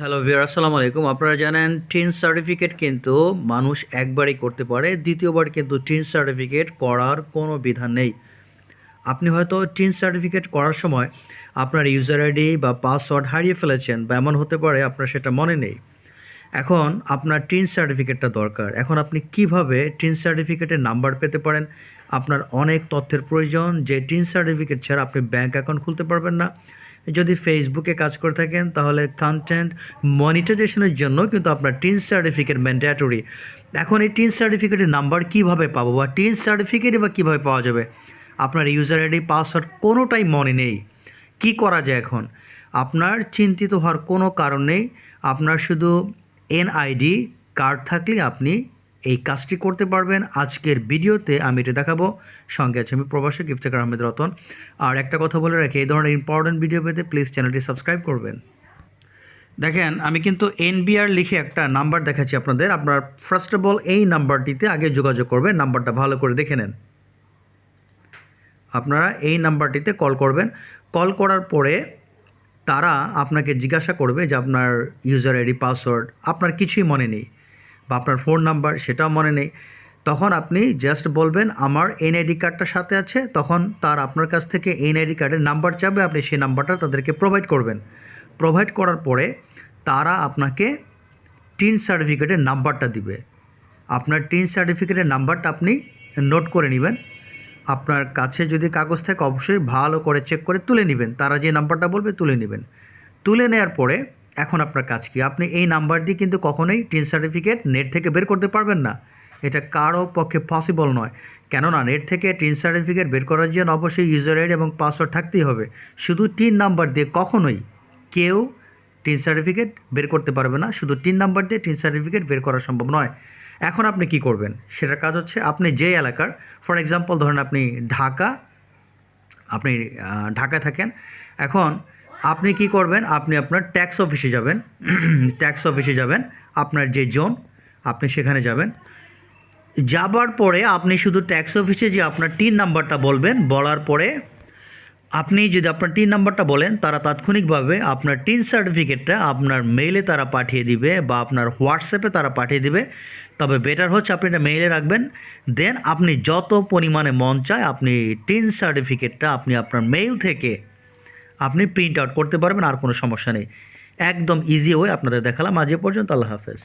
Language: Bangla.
হ্যালো ভিয়ার আসসালামু আলাইকুম আপনারা জানেন টিন সার্টিফিকেট কিন্তু মানুষ একবারই করতে পারে, দ্বিতীয়বার কিন্তু টিন সার্টিফিকেট করার কোনো বিধান নেই। আপনি হয়তো টিন সার্টিফিকেট করার সময় আপনার ইউজার আইডি বা পাসওয়ার্ড হারিয়ে ফেলেছেন বা এমন হতে পারে, আপনার সেটা মনে নেই। এখন আপনার টিন সার্টিফিকেটটা দরকার। এখন আপনি কীভাবে টিন সার্টিফিকেটের নাম্বার পেতে পারেন? আপনার অনেক তথ্যের প্রয়োজন যে টিন সার্টিফিকেট ছাড়া আপনি ব্যাঙ্ক অ্যাকাউন্ট খুলতে পারবেন না। যদি ফেসবুকে কাজ করে থাকেন, তাহলে কন্টেন্ট মনিটাইজেশনের জন্য কিন্তু আপনার টিন সার্টিফিকেট ম্যান্ডেটরি এখন এই টিন সার্টিফিকেটের নাম্বার কীভাবে পাবো বা টিন সার্টিফিকেটই বা কীভাবে পাওয়া যাবে? আপনার ইউজার আইডি পাসওয়ার্ড কোনোটাই মনে নেই। কি করা যায় এখন? আপনার চিন্তিত হওয়ার কোনো কারণ নেই। আপনার শুধু এনআইডি কার্ড থাকলে আপনি এই কাজটি করতে পারবেন। আজকের ভিডিওতে আমি এটা দেখাবো। সঙ্গে আছে আমি প্রবাসী ইফতেখার আহমেদ রতন। আর একটা কথা বলে রাখি, এই ধরনের ইম্পর্টেন্ট ভিডিও পেতে প্লিজ চ্যানেলটি সাবস্ক্রাইব করবেন। দেখেন, আমি কিন্তু এনবিআর লিখে একটা নাম্বার দেখাচ্ছি আপনাদের। আপনার ফার্স্ট অফ অল এই নাম্বারটিতে আগে যোগাযোগ করবেন নাম্বারটা ভালো করে দেখে নেন। আপনারা এই নাম্বারটিতে কল করবেন। কল করার পরে তারা আপনাকে জিজ্ঞাসা করবে যে আপনার ইউজার আইডি পাসওয়ার্ড আপনার কিছুই মনে নেই বা আপনার ফোন নাম্বার সেটাও মনে নেই। তখন আপনি জাস্ট বলবেন, আমার এনআইডি কার্ডটা সাথে আছে। তখন তার আপনার কাছ থেকে এনআইডি কার্ডের নাম্বার চাবে, আপনি সেই নাম্বারটা তাদেরকে প্রোভাইড করবেন। প্রোভাইড করার পরে তারা আপনাকে টিন সার্টিফিকেটের নাম্বারটা দিবে। আপনার টিন সার্টিফিকেটের নাম্বারটা আপনি নোট করে নেবেন। আপনার কাছে যদি কাগজ থাকে, অবশ্যই ভালো করে চেক করে তুলে নেবেন। তারা যে নাম্বারটা বলবে, তুলে নেবেন। তুলে নেওয়ার পরে এখন আপনার কাজ কি? আপনি এই নাম্বার দিয়ে কিন্তু কখনোই টিন সার্টিফিকেট নেট থেকে বের করতে পারবেন না। এটা কারও পক্ষে পসিবল নয়। কেননা নেট থেকে টিন সার্টিফিকেট বের করার জন্য অবশ্যই ইউজার আইডি এবং পাসওয়ার্ড থাকতেই হবে। শুধু টিন নাম্বার দিয়ে কখনোই কেউ টিন সার্টিফিকেট বের করতে পারবে না, শুধু টিন নাম্বার দিয়ে টিন সার্টিফিকেট বের করা সম্ভব নয়। এখন আপনি কি করবেন? সেটার কাজ হচ্ছে আপনি যে এলাকার ফর এক্সাম্পল ধরেন আপনি ঢাকা, আপনি ঢাকায় থাকেন, এখন আপনি কি করবেন? আপনি আপনার ট্যাক্স অফিসে যাবেন ট্যাক্স অফিসে যাবেন, আপনার যে জোন, আপনি সেখানে যাবেন। যাবার পরে আপনি শুধু ট্যাক্স অফিসে যে আপনার টিন নাম্বারটা বলবেন, বলার পরে আপনি যদি আপনার টিন নাম্বারটা বলেন, তারা তাৎক্ষণিকভাবে আপনার টিন সার্টিফিকেটটা আপনার মেইলে তারা পাঠিয়ে দিবে বা আপনার হোয়াটসঅ্যাপে তারা পাঠিয়ে দিবে। তবে বেটার হচ্ছে আপনি এটা মেইলে রাখবেন। দেন আপনি যত পরিমাণে মন চায় আপনি টিন সার্টিফিকেটটা আপনি আপনার মেইল থেকে আপনি প্রিন্ট আউট করতে পারবেন, আর কোনো সমস্যা নেই। একদম ইজি ওয়ে আপনাদের দেখালাম। আজ পর্যন্ত আল্লাহ হাফেজ।